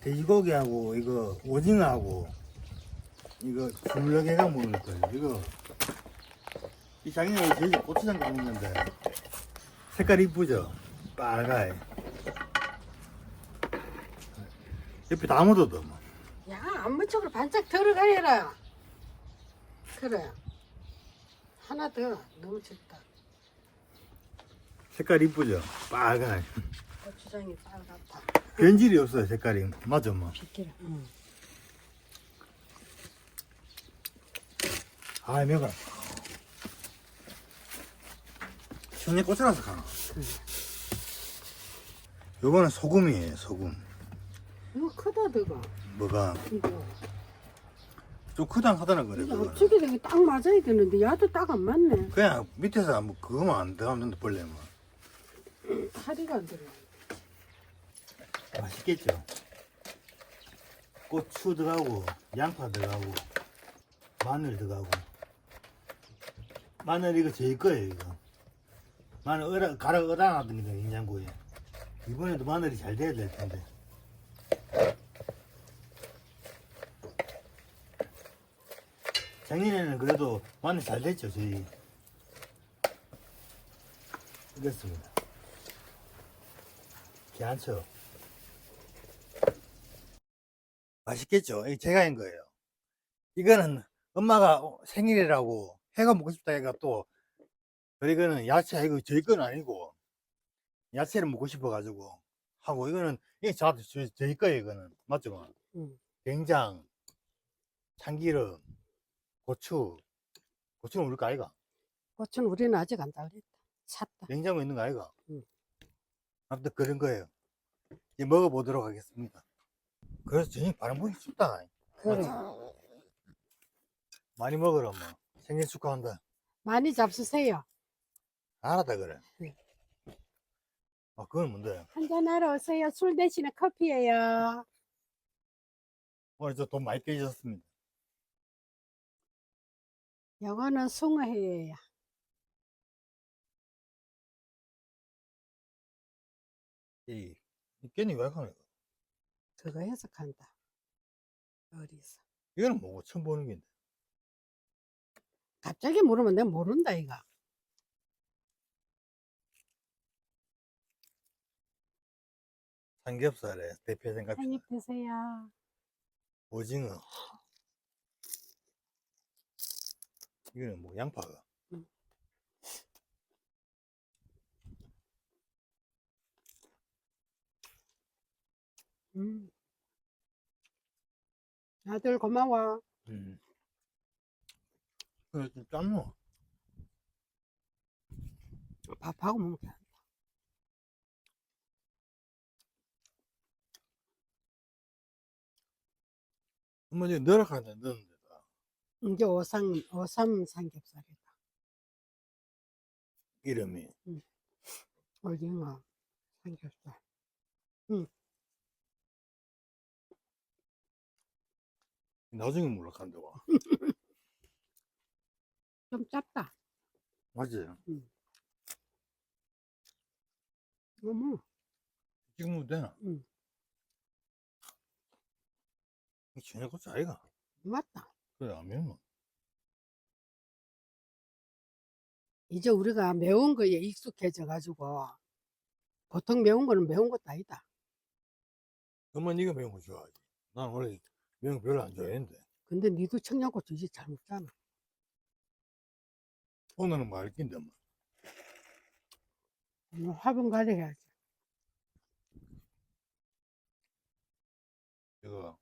돼지고기하고 이거 오징어하고 이거 줄러개가 먹을 거예요. 이거 이 작년에 제주 고추장 먹는 건데 색깔 이쁘죠? 빨가에 옆에 다 묻어도 뭐. 야, 안무쪽으로 반짝 들어가야라. 그래. 하나 더. 너무 좋다. 색깔 이쁘죠? 빨가에 고추장이 빨갛다. 변질이 없어요 색깔이 맞아 뭐. 비키라. 응. 아 매가 청양 고추라서 가나 요거는 소금이에요 소금 이거 크다, 너가. 뭐가 이거. 좀 크당 하다는 거래 이거 그거 앞쪽에 되게 딱 맞아야 되는데, 야도 딱 안 맞네. 그냥 밑에서 뭐 그거만 안 들어가면 벌레만 다리가 안 들어. 맛있겠죠? 고추 들어가고 양파 들어가고 마늘 들어가고. 마늘 이거 제일 거예요 이거. 마늘 얼어, 갈아 얼어놨습니다 냉장고에. 이번에도 마늘이 잘 돼야 될 텐데. 작년에는 그래도 마늘 잘 됐죠 저희. 이겼습니다. 괜찮죠 맛있겠죠. 이게 제가 한 거예요. 이거는 엄마가 어, 생일이라고 해가 먹고 싶다 해가 또 그리고는 야채 이거 저희 건 아니고 야채를 먹고 싶어 가지고 하고 이거는 이게 저, 저, 저희 거예요 이거는. 맞죠? 응. 된장 참기름 고추. 고추는 우리 거 아이가? 고추는 우리는 아직 안 달렸다. 샀다. 냉장고에 있는 거 아이가? 응. 아무튼 그런 거예요. 이제 먹어보도록 하겠습니다 그래서 저녁 바람 보기 춥다 그래. 많이 먹으라 뭐 생일 축하한다 많이 잡수세요. 알았다 그래 네. 아 그건 뭔데 한잔하러 오세요. 술 대신에 커피예요. 오늘 저 돈 많이 깨졌습니다 요거는 숭어회예요. 이, 이 깻잎 왜 가네 그거 해석한다. 어디서? 이거는 뭐고 처음 보는 게인데 갑자기 물으면 내가 모른다, 이거. 삼겹살에 대표 생각 한입 드세요. 오징어 이거는 뭐 양파가 음. 아들 고마워. 음. 그래 좀 짠노 밥하고 먹자. 한번 이제 너락하는데 넣는데다 이게 오삼, 오삼 삼겹살이다. 이름이 오징어 삼겹살. 나중에 몰락한다고 좀 짭다. 맞지? 어머, 지금도 되나? 응. 이 저녁 고추 아이가? 맞다. 그래 안 매운 이제 우리가 매운 거에 익숙해져 가지고 보통 매운 거는 매운 것도 아니다. 엄마 네가 매운 거 좋아하지 난 원래 매운 거 별로 안 좋아했는데 근데 니도 청양고추 이제 잘 먹잖아. 오늘은 뭐 말긴데 엄마 오늘 화분 가려야지. 이거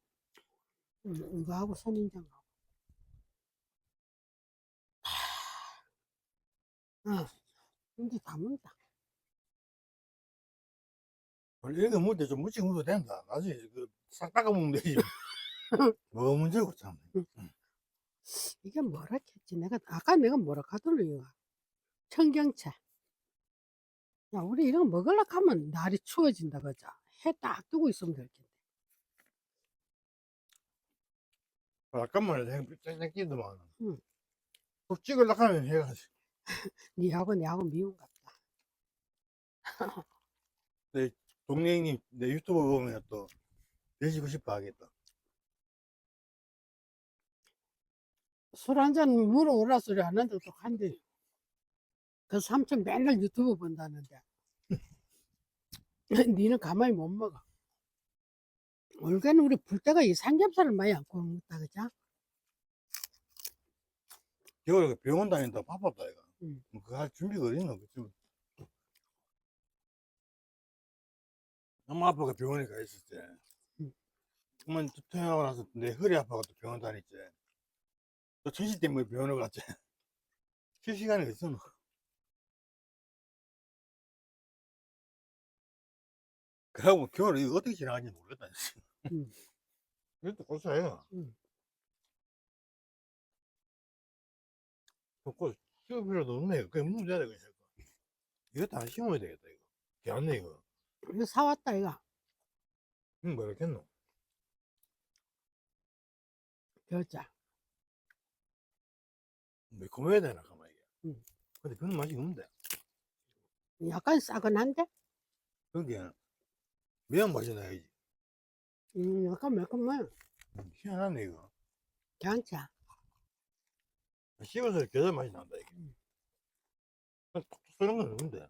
응, 이거 하고 선인장하고. 아, 이제 다 먹자. 원래 이거 먹을 때좀 묻히고 먹어도 된다 나중에 그 싹 닦아 먹으면 되지 뭐가 문제고 참 이게 뭐라 했지? 내가, 아까 내가 뭐라 하더라, 이거. 청경채. 야, 우리 이런 거 먹으려고 하면 날이 추워진다, 그자. 해 딱 뜨고 있으면 될 텐데. 아까만 해도 쨍쨍 끼더만 응. 푹 찍으려고 하면 해가 니하고 내하고 미운 것 같다. 동네 형님 내 유튜브 보면 또 드시고 싶어 하겠다. 술 한잔 물어오라 소리 안 한다고 똑한데. 그 삼촌 맨날 유튜브 본다는데. 니는 가만히 못 먹어. 올해는 우리 불때가 이 삼겹살을 많이 안 구워 먹다, 그죠? 겨울에 그 병원 다닌다 바빴다, 이거. 음. 뭐 그거 할 준비가 어딨노, 그치? 엄마 아빠가 병원에 가 있을 때. 음. 엄마 퇴원하고 나서 내 허리 아파가 또 병원 다녔지. 또 천식 때문에 병원을 갔지. 쉴 시간이 있어, 너. 그러고 겨울에 이거 어떻게 지나가는지 모르겠다. 음. 이것도 고소해요. 음. 그거 씌울 필요도 없네. 그냥 문제야. 이거 다 심어야 되겠다, 이거. 개안네, 이거. 이거 사왔다, 이거. 음, 뭐 이렇겠노? 겨자. 매콤해야 되나, 가만 이게. 음. 근데 그런 맛이 없는데. 약간 싸근한데? 그게 매운 맛이 나야지. 음, 약간 매콤해. 음, 희한하네, 이거. 괜찮아. 씹어서 겨자 맛이 난다, 이게. 음. 톡톡 쏘는 건 없는데.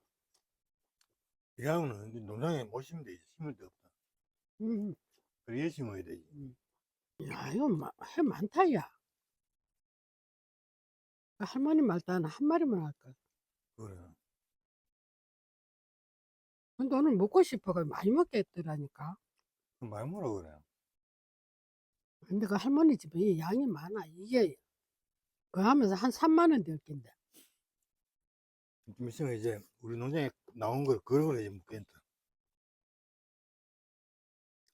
이거는 농장에 못 심으면 되지. 심을 데 없다. 음, 그래야 심어야 되지. 야, 이거 마- 해 많다, 야. 그 할머니 말다는 한 마리만 할 거야. 그래. 근데 오늘 먹고 싶어가 많이 먹겠더라니까. 그럼 많이 먹으라 그래. 근데 그 할머니 집에 이 양이 많아. 이게 그 하면서 한 3만 원 될 낀데. 좀 있으면 이제 우리 농장에 나온 걸 그걸 이제 먹겠다.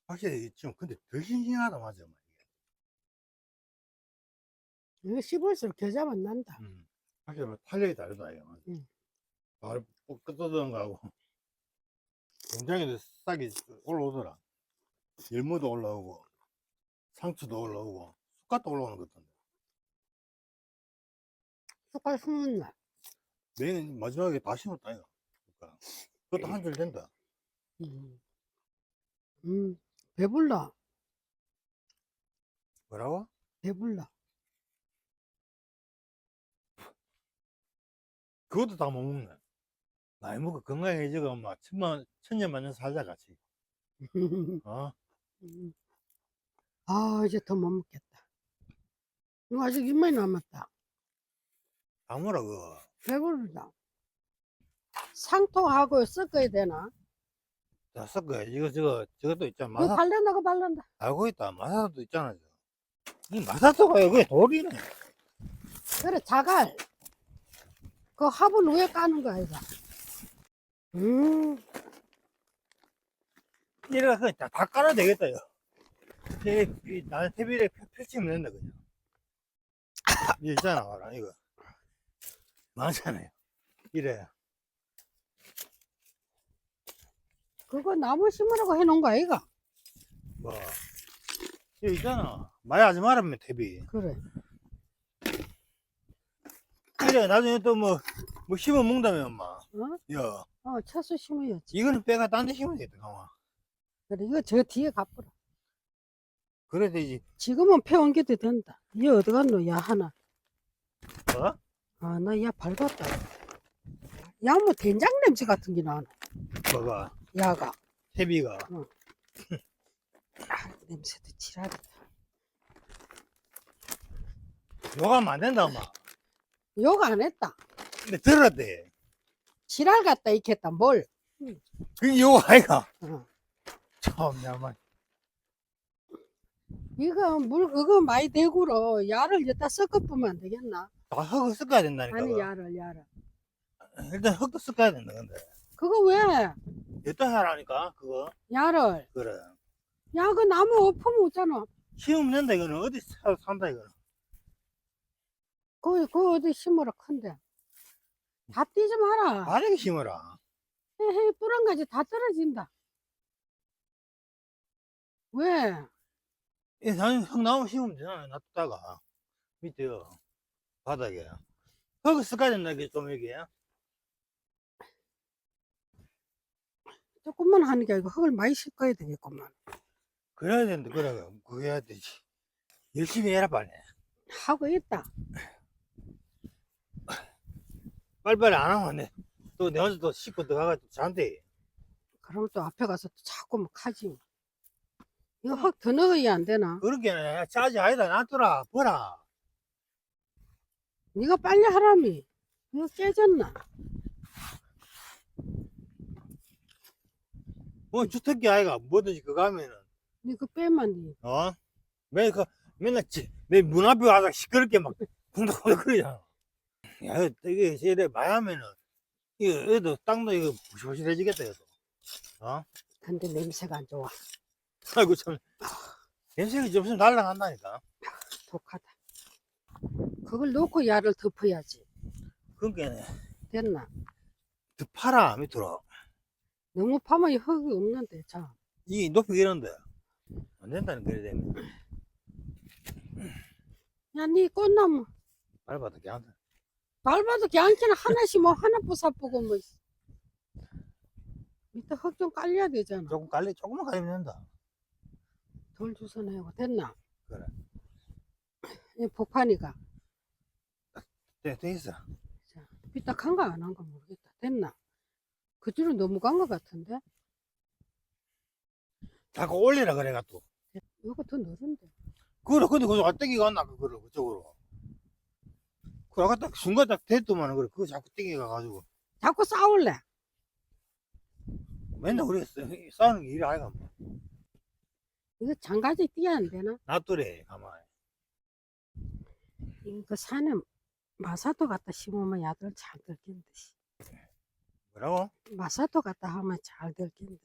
확실히 좀 근데 덜 싱싱하다 맞아. 이거 씹을수록 겨자만 난다. 음. 확실히 뭐 탄력이 다르다 이거. 음. 바로 끄떡던 거하고 농장에도 싹이 올라오더라. 열무도 올라오고 상추도 올라오고 쑥갓도 올라오는 것 같던데. 숟갈 숨은 날. 맨 마지막에 다 심었다 이거. 그러니까 그것도 한 줄 된다. 음. 음, 배불러. 뭐라고? 배불러. 그것도 다 못 먹네. 나이 먹고 건강해지고 엄마 천만 천년 만년 살자 같이. 어? 음. 아, 이제 더 못 먹겠다. 이거 아직 입만이 남았다. 아무라 그거. 배부르다. 상토하고 섞어야 되나? 다 섞어. 이거 저거 저것도 있잖아. 그거 마사 발른다, 그 발른다. 알고 있다. 마사도 있잖아. 저거. 이 마사토가 여기 돌이네. 그래, 자갈. 그 화분 위에 까는 거야, 이거. 음, 이래가 그냥 다, 다 깔아도 되겠다. 요. 테, 이, 나는 펼- 펼치면 된다 그냥. 이거 있잖아, 봐라 이거. 많잖아요. 이래. 그거 나무 심으라고 해놓은 거야, 이거. 뭐. 이거 있잖아. 많이 하지 말았면 테비. 그래. 이래 나중에 또 뭐, 뭐 심어 먹는다며 엄마. 어? 야, 어, 채소 심어야지. 이거는 빼가 딴 데 심으면 되겠다, 가만. 그래, 이거 저 뒤에 가보라. 그래 되지. 지금은 펴옮겨도 된다. 얘 어디 갔노, 야, 하나. 어? 아, 나 야 밟았다. 야, 뭐 된장 냄새 같은 게 나네. 뭐가? 야가. 테비가. 아, 냄새도 지랄이다. 욕하면 안 된다, 엄마. 욕 안 했다. 근데 들었대. 지랄 같다, 익혔다, 뭘. 욕 아이가. 어. 참, 야만. 이거 물 그거 많이 대구로 야를 여기다 섞어 뿌면 안 되겠나? 다 흙을 섞어야 된다니까. 아니. 야를 야를 일단 흙도 섞어야 된다, 근데. 그거 왜 여기다 하라니까, 그거. 야를 그래. 야 그 나무 엎으면 없잖아 심으면 된다, 이거는. 어디 사, 산다, 이거는. 그, 그 어디 심어라 큰데 다 띄지 마라 바르게 심어라. 헤헤 뿌란 가지 다 떨어진다 왜? 이 당연히 흙 나무 심으면 되잖아, 놔두다가. 밑에요. 바닥에. 흙을 섞어야 된다, 이게 좀, 이게. 조금만 하는 게 아니고 흙을 많이 섞어야 되겠구만 그래야 되는데, 그래. 그거 해야 되지. 열심히 해라, 빨리. 하고 있다. 빨리빨리 안 하면 내, 또내 혼자 또 씻고 들어가가지고 잔대. 그럼 또 앞에 가서 또 자꾸 막 하지. 이거 확 더 넣어야 안 되나? 그렇게 해. 짜지 아니다. 놔둬라. 보라. 네가 빨리 하라미. 이거 깨졌나? 뭐 주특기 아이가 뭐든지 그거 하면은, 네가 빼만 니. 어? 매, 그, 맨날, 지- 내 문 앞에 와서 시끄럽게 막, 쿵덕쿵덕 거리잖아. 야, 이거 되게, 이래 하면은, 이거, 얘도, 땅도 이거 부실부실해지겠다, 얘도. 어? 근데 냄새가 안 좋아. 아이고, 참. 냄새가 좀 있으면 달라간다니까. 독하다. 그걸 놓고 야를 덮어야지. 그러니까, 됐나? 더 파라, 밑으로. 너무 파면 이 흙이 없는데, 자. 이 높이 이런데. 안 된다는 그래 되면. 야, 니 꽃나무. 밟아도 괜찮다. 밟아도 괜찮아. 하나씩 뭐 하나 부사보고 뭐. 밑에 흙 좀 깔려야 되잖아. 조금 깔리, 조금만 깔리면 된다. 돌 주워내고 됐나? 그래. 이 복판이가. 돼, 돼 있어. 자, 삐딱한가 안 한가 모르겠다. 됐나? 그쪽으로 너무 간 것 같은데? 자꾸 올리라 그래가 또. 이거 더 늘은데. 그래, 근데 그거 안 땡기가 안 나, 그거를, 그쪽으로. 그 아까 딱 순간 딱 됐더만, 그래. 그거 자꾸 땡기가 가지고. 자꾸 싸울래. 맨날 싸- 싸우는 게 일이 아이가 뭐. 이거 장가지 띄야 안 되나? 놔두래, 가만히. 이거 산에 마사토 갖다 심으면 야들 잘. 씨. 뭐라고? 마사토 갖다 하면 잘 들긴데.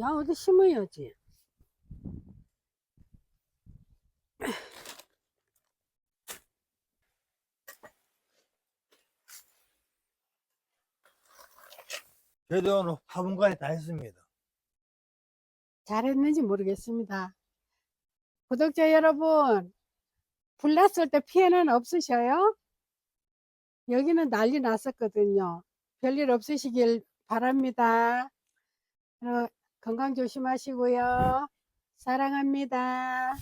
야, 어디 심어야지. 그래도 오늘 화분까지 다 했습니다. 잘했는지 모르겠습니다. 구독자 여러분, 불났을 때 피해는 없으셔요? 여기는 난리 났었거든요. 별일 없으시길 바랍니다. 어, 건강 조심하시고요. 사랑합니다.